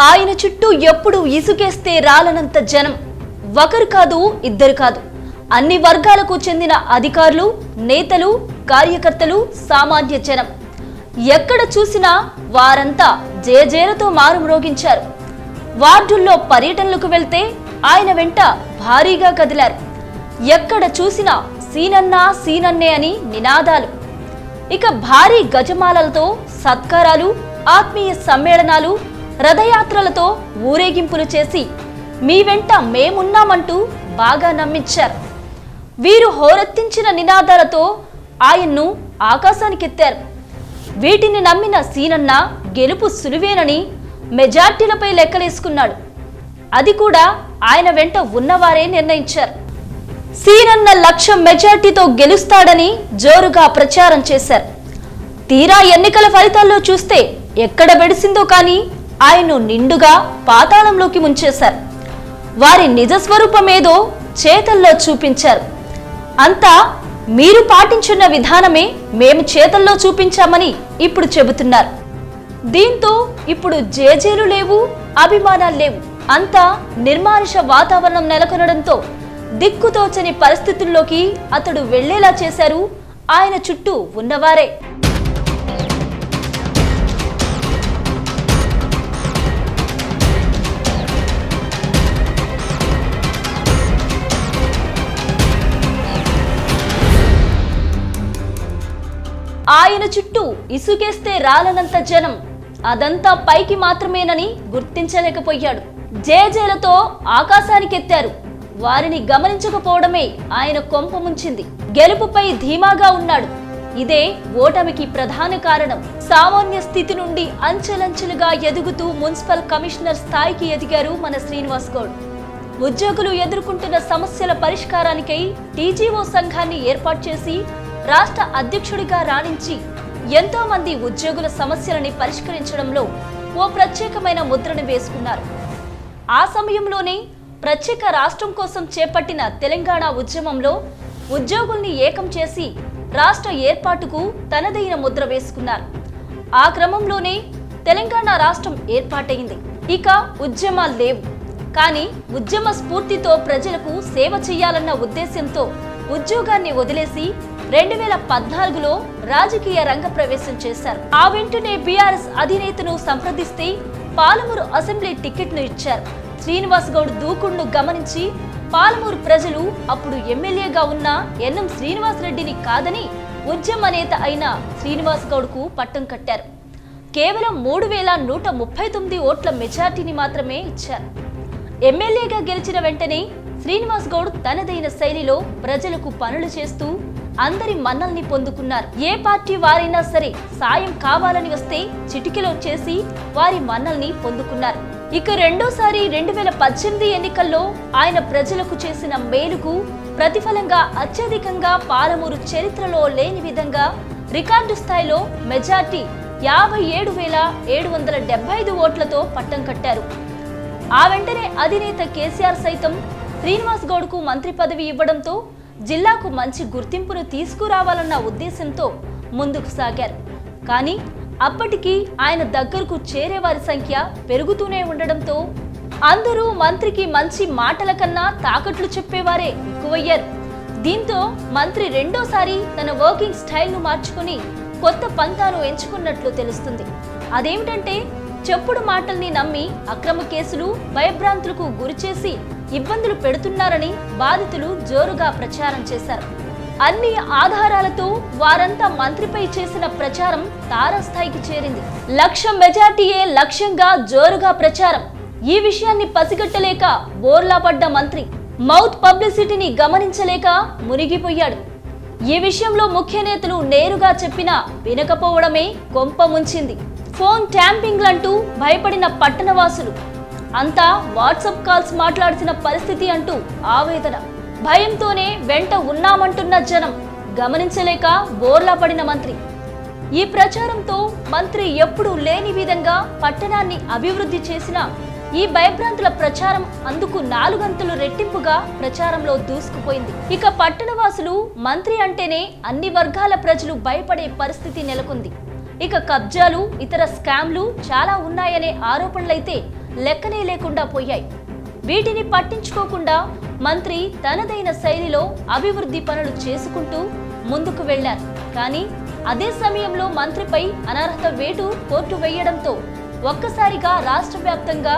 ఆయన చుట్టూ ఎప్పుడు ఇసుకేస్తే రాలనంత జనం. ఒకరు కాదు ఇద్దరు కాదు. అన్ని వర్గాలకు చెందిన అధికారులు నేతలు కార్యకర్తలు సామాన్య జనం. ఎక్కడ చూసినా వారంతా జేజేలతో మారుమ్రోగించారు వార్డుల్లో పర్యటనలకు వెళ్తే ఆయన వెంట భారీగా కదిలారు. ఎక్కడ చూసినా సీనన్నా సీనన్నే అని నినాదాలు. ఇక భారీ గజమాలలతో సత్కారాలు ఆత్మీయ సమ్మేళనాలు రథయాత్రలతో ఊరేగింపులు చేసి మీ వెంట మేమున్నామంటూ బాగా నమ్మించారు. వీరు హోరెత్తించిన నినాదాలతో ఆయన్ను ఆకాశానికెత్తారు. వీటిని నమ్మిన సీనన్న గెలుపు సులువేనని మెజార్టీలపై లెక్కలేసుకున్నాడు. అది కూడా ఆయన వెంట ఉన్నవారే నిర్ణయించారు. సీనన్న లక్ష మెజార్టీతో గెలుస్తాడని జోరుగా ప్రచారం చేశారు. తీరా ఎన్నికల ఫలితాల్లో చూస్తే ఎక్కడ బెడిసిందో కానీ ఆయన్ను నిండుగా పాతాళంలోకి ముంచేశారు. వారి నిజస్వరూపమేదో చేతల్లో చూపించారు. అంతా మీరు పాటించున్న విధానమే మేము చేతల్లో చూపించామని ఇప్పుడు చెబుతున్నారు. దీంతో ఇప్పుడు జేజేలు లేవు అభిమానాలు లేవు. అంతా నిర్మానుష వాతావరణం నెలకొనడంతో దిక్కుతోచని పరిస్థితుల్లోకి అతడు వెళ్ళేలా చేశారు. ఆయన చుట్టూ ఉన్నవారే. ఆయన చుట్టూ ఇసుకేస్తే రాలనంత జనం. అదంతా పైకి మాత్రమేనని గుర్తించలేకపోయాడు. జేజేలతో ఆకాశానికెత్తారు. వారిని గమనించకపోవడమే ఆయన కొంప ముంచింది. గెలుపుపై ధీమాగా ఉన్నాడు. ఇదే ఓటమికి ప్రధాన కారణం. సామాన్య స్థితి నుండి అంచెలంచెలుగా ఎదుగుతూ మున్సిపల్ కమిషనర్ స్థాయికి ఎదిగారు మన శ్రీనివాస్ గౌడ్. ఉద్యోగులు ఎదుర్కొంటున్న సమస్యల పరిష్కారానికై టీజీఓ సంఘాన్ని ఏర్పాటు చేసి రాష్ట్ర అధ్యక్షుడిగా రాణించి ఎంతో మంది ఉద్యోగుల సమస్యలని పరిష్కరించడంలో ఓ ప్రత్యేకమైన ముద్రను వేసుకున్నారు. ఆ సమయంలోనే ప్రత్యేక రాష్ట్రం కోసం చేపట్టిన తెలంగాణ ఉద్యమంలో ఉద్యోగుల్ని ఏకం చేసి రాష్ట్ర ఏర్పాటుకు తనదైన ముద్ర వేసుకున్నారు. ఆ క్రమంలోనే తెలంగాణ రాష్ట్రం ఏర్పాటైంది. ఇక ఉద్యమాలు లేవు. కానీ ఉద్యమ స్ఫూర్తితో ప్రజలకు సేవ చేయాలన్న ఉద్దేశంతో ఉద్యోగాన్ని వదిలేసి రెండు వేల పద్నాలుగులో రాజకీయ రంగ ప్రవేశం చేశారు. ఆ వెంటనే బీఆర్ఎస్ అధినేతను సంప్రదిస్తే పాలమూరు అసెంబ్లీ టికెట్ను ఇచ్చారు. శ్రీనివాస్ గౌడ్ దూకుడును గమనించి పాలమూరు ప్రజలు అప్పుడు ఎమ్మెల్యేగా ఉన్న ఎన్ఎం శ్రీనివాస్ రెడ్డిని కాదని ఉద్యమ నేత అయిన శ్రీనివాస్ గౌడ్కు పట్టం కట్టారు. కేవలం మూడు వేల నూట ముప్పై తొమ్మిది ఓట్ల మెజార్టీని మాత్రమే ఇచ్చారు. ఎమ్మెల్యేగా గెలిచిన వెంటనే శ్రీనివాస్ గౌడ్ తనదైన శైలిలో ప్రజలకు పనులు చేస్తూ అందరి మన్నల్ని పొందుకున్నారు. ఏ పార్టీ వారైనా సరే సాయం కావాలని వస్తే చిటికెలో చేసి వారి మన్నల్ని పొందుకున్నారు. ఇక రెండోసారి రెండు వేల పద్దెనిమిది ఎన్నికల్లో ఆయన ప్రజలకు చేసిన మేలుకు ప్రతిఫలంగా అత్యధికంగా పాలమూరు చరిత్రలో లేని విధంగా రికార్డు స్థాయిలో మెజార్టీ యాభై ఏడు వేల ఏడు వందల డెబ్బై ఐదు ఓట్లతో పట్టం కట్టారు. ఆ వెంటనే అధినేత కేసీఆర్ సైతం శ్రీనివాస్ గౌడ్కు మంత్రి పదవి ఇవ్వడంతో జిల్లాకు మంచి గుర్తింపును తీసుకురావాలన్న ఉద్దేశంతో ముందుకు సాగారు. కానీ అప్పటికి ఆయన దగ్గరకు చేరేవారి సంఖ్య పెరుగుతూనే ఉండడంతో అందరూ మంత్రికి మంచి మాటల కన్నా తాకట్లు చెప్పేవారే ఎక్కువయ్యారు. దీంతో మంత్రి రెండోసారి తన వర్కింగ్ స్టైల్ను మార్చుకుని కొత్త పంతాను ఎంచుకున్నట్లు తెలుస్తుంది. అదేమిటంటే చెప్పుడు మాటల్ని నమ్మి అక్రమ కేసులు భయభ్రాంతులకు గురిచేసి ఇబ్బందులు పెడుతున్నారని బాధితులు జోరుగా ప్రచారం చేశారు. అన్ని ఆధారాలతో వారంతా మంత్రిపై చేసిన ప్రచారం తారస్థాయికి చేరింది. లక్ష మెజార్టీయే లక్ష్యంగా జోరుగా ప్రచారం. ఈ విషయాన్ని పసిగట్టలేక బోర్లా పడ్డ మంత్రి మౌత్ పబ్లిసిటీని గమనించలేక మునిగిపోయాడు. ఈ విషయంలో ముఖ్య నేతలు నేరుగా చెప్పినా వినకపోవడమే కొంప ముంచింది. ఫోన్ ట్యాంపింగ్లంటూ భయపడిన పట్టణవాసులు అంతా వాట్సాప్ కాల్స్ మాట్లాడిసిన పరిస్థితి అంటూ ఆవేదన. భయంతోనే వెంట ఉన్నామంటున్న జనం గమనించలేక బోర్లా పడిన మంత్రి. ఈ ప్రచారంతో మంత్రి ఎప్పుడూ లేని విధంగా పట్టణాన్ని అభివృద్ధి చేసిన ఈ భయభ్రాంతుల ప్రచారం అందుకు నాలుగంతులు రెట్టింపుగా ప్రచారంలో దూసుకుపోయింది. ఇక పట్టణవాసులు మంత్రి అంటేనే అన్ని వర్గాల ప్రజలు భయపడే పరిస్థితి నెలకొంది. ఇక కబ్జాలు ఇతర స్కామ్లు చాలా ఉన్నాయనే ఆరోపణలైతే లెక్కనే లేకుండా పోయాయి. వీటిని పట్టించుకోకుండా మంత్రి తనదైన శైలిలో అభివృద్ధి పనులు చేసుకుంటూ ముందుకు వెళ్ళారు కానీ అదే సమయంలో మంత్రిపై అనర్హత వేటు కోర్టు వేయడంతో ఒక్కసారిగా రాష్ట్ర వ్యాప్తంగా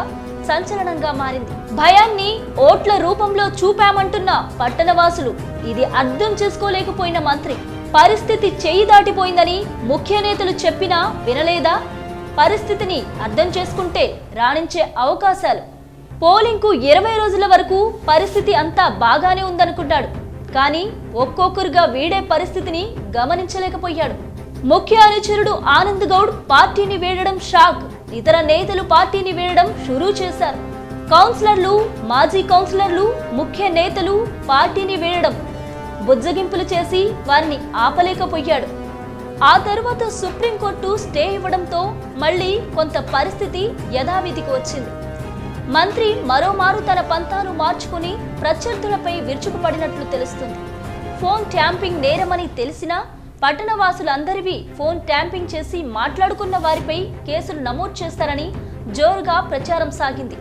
సంచలనంగా మారింది. భయాన్ని ఓట్ల రూపంలో చూపామంటున్న పట్టణవాసులు ఇది అర్థం చేసుకోలేకపోయిన మంత్రి. పరిస్థితి చేయి దాటిపోయిందని ముఖ్య నేతలు చెప్పినా వినలేదా? పరిస్థితిని అర్థం చేసుకుంటే రాణించే అవకాశాలు. పోలింగ్కు ఇరవై రోజుల వరకు పరిస్థితి అంతా బాగానే ఉందనుకున్నాడు. కానీ ఒక్కొక్కరుగా వీడే పరిస్థితిని గమనించలేకపోయాడు. ముఖ్య అనుచరుడు ఆనంద్ గౌడ్ పార్టీని వీడడం షాక్. ఇతర నేతలు పార్టీని వీడడం షురూ చేశారు. కౌన్సిలర్లు మాజీ కౌన్సిలర్లు ముఖ్య నేతలు పార్టీని వీడడం బుజ్జగింపులు చేసి వారిని ఆపలేకపోయాడు. ఆ తరువాత సుప్రీంకోర్టు స్టే ఇవ్వడంతో మళ్ళీ కొంత పరిస్థితి యథావిధికి వచ్చింది. మంత్రి మరోమారు తన పంతాను మార్చుకుని ప్రత్యర్థులపై విరుచుకుపడినట్లు తెలుస్తుంది. ఫోన్ ట్యాంపింగ్ నేరమని తెలిసినా పట్టణవాసులందరివి ఫోన్ ట్యాంపింగ్ చేసి మాట్లాడుకున్న వారిపై కేసులు నమోదు చేస్తారని జోరుగా ప్రచారం సాగింది.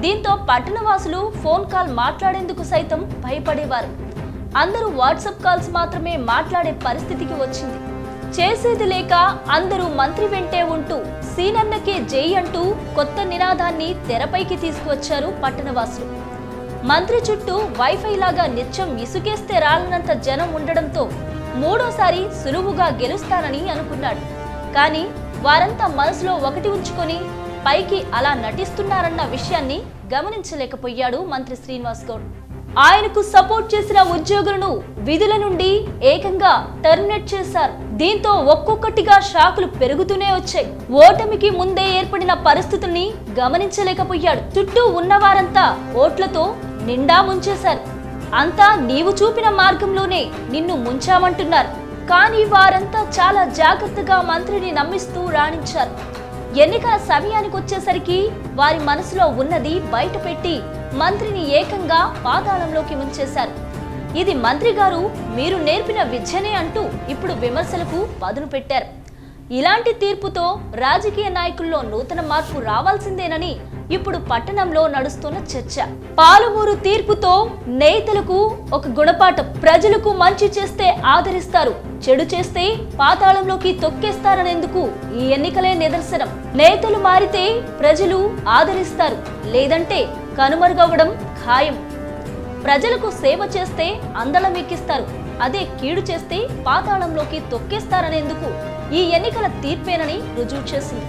దీంతో పట్టణవాసులు ఫోన్ కాల్ మాట్లాడేందుకు సైతం భయపడేవారు. అందరూ వాట్సాప్ కాల్స్ మాత్రమే మాట్లాడే పరిస్థితికి వచ్చింది. చేసేది లేక అందరూ మంత్రి వెంటే ఉంటూ సీనన్నకే జై అంటూ కొత్త నినాదాన్ని తెరపైకి తీసుకువచ్చారు పట్టణవాసులు. మంత్రి చుట్టూ వైఫై లాగా నిత్యం ఇసుకేస్తే రాలనంత జనం ఉండడంతో మూడోసారి సులువుగా గెలుస్తానని అనుకున్నాడు. కానీ వారంతా మనసులో ఒకటి ఉంచుకొని పైకి అలా నటిస్తున్నారన్న విషయాన్ని గమనించలేకపోయాడు మంత్రి శ్రీనివాస్ గౌడ్. ఆయనకు సపోర్ట్ చేసిన ఉద్యోగులను విధుల నుండి ఏకంగా టర్మినేట్ చేశారు. దీంతో ఒక్కొక్కటిగా షాకులు పెరుగుతూనే వచ్చాయి. ఓటమికి ముందే ఏర్పడిన పరిస్థితుల్ని గమనించలేకపోయాడు. చుట్టూ ఉన్నవారంతా ఓట్లతో నిండా ముంచేశారు. అంతా నీవు చూపిన మార్గంలోనే నిన్ను ముంచామంటున్నారు. కానీ వారంతా చాలా జాగ్రత్తగా మంత్రిని నమ్మిస్తూ రాణించారు. ఎన్నికల సమయానికి వచ్చేసరికి వారి మనసులో ఉన్నది బయటపెట్టి మంత్రిని ఏకంగా పాతాళంలోకి ముంచేశారు. ఇది మంత్రి గారు మీరు నేర్పిన విద్యనే అంటూ ఇప్పుడు విమర్శలకు పదును పెట్టారు. ఇలాంటి తీర్పుతో రాజకీయ నాయకుల్లో నూతన మార్పు రావాల్సిందేనని ఇప్పుడు పట్టణంలో నడుస్తున్న చర్చ. పాలమూరు తీర్పుతో నేతలకు ఒక గుణపాఠం. ప్రజలకు మంచి చేస్తే ఆదరిస్తారు. చెడు చేస్తే పాతాళంలోకి తొక్కేస్తారనేందుకు ఈ ఎన్నికలే నిదర్శనం. నేతలు మారితే ప్రజలు ఆదరిస్తారు. లేదంటే కనుమరుగవ్వడం ఖాయం. ప్రజలకు సేవ చేస్తే అందలం ఎక్కిస్తారు. అదే కీడు చేస్తే పాతాళంలోకి తొక్కేస్తారనేందుకు ఈ ఎన్నికల తీర్పేనని రుజువు చేసింది.